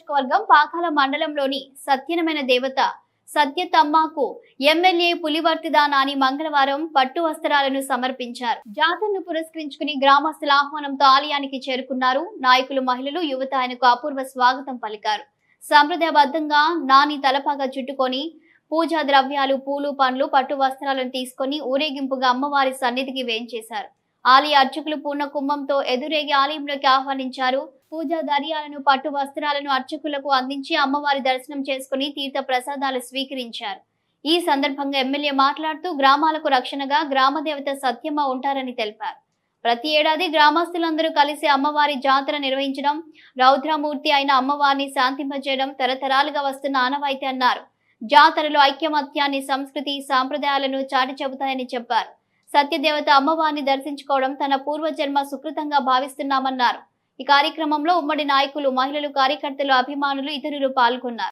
నియోజకవర్గం పాకాల మండలంలోని సత్యనమైన దేవత సత్యతమ్మకు ఎమ్మెల్యే పులివర్తిదా నాని మంగళవారం పట్టు వస్త్రాలను సమర్పించారు. జాతరను పురస్కరించుకుని గ్రామస్తుల ఆహ్వానంతో ఆలయానికి చేరుకున్నారు నాయకులు మహిళలు యువత ఆయనకు అపూర్వ స్వాగతం పలికారు. సంప్రదాయబద్ధంగా నాని తలపాగా చుట్టుకొని పూజా ద్రవ్యాలు పూలు పండ్లు పట్టు వస్త్రాలను తీసుకొని ఊరేగింపుగా అమ్మవారి సన్నిధికి వేయించేశారు ఆలయ అర్చకులు పూర్ణ కుంభంతో ఎదురేగి ఆలయంలోకి ఆహ్వానించారు. పూజా దరియాలను పట్టు వస్త్రాలను అర్చకులకు అందించి అమ్మవారి దర్శనం చేసుకుని తీర్థ ప్రసాదాలు స్వీకరించారు. ఈ సందర్భంగా ఎమ్మెల్యే మాట్లాడుతూ గ్రామాలకు రక్షణగా గ్రామ దేవత సత్యమ్మ ఉంటారని తెలిపారు. ప్రతి ఏడాది గ్రామస్తులందరూ కలిసి అమ్మవారి జాతర నిర్వహించడం రౌద్రమూర్తి అయిన అమ్మవారిని శాంతింపజేయడం తరతరాలుగా వస్తున్న ఆనవాయితీ అన్నారు. జాతరలో ఐక్యమత్యాన్ని సంస్కృతి సాంప్రదాయాలను చాటి చెబుతాయని చెప్పారు. సత్యదేవత అమ్మవారిని దర్శించుకోవడం తన పూర్వజన్మ సుకృతంగా భావిస్తున్నామన్నారు. ఈ కార్యక్రమంలో ఉమ్మడి నాయకులు మహిళలు కార్యకర్తలు అభిమానులు ఇతరులు పాల్గొన్నారు.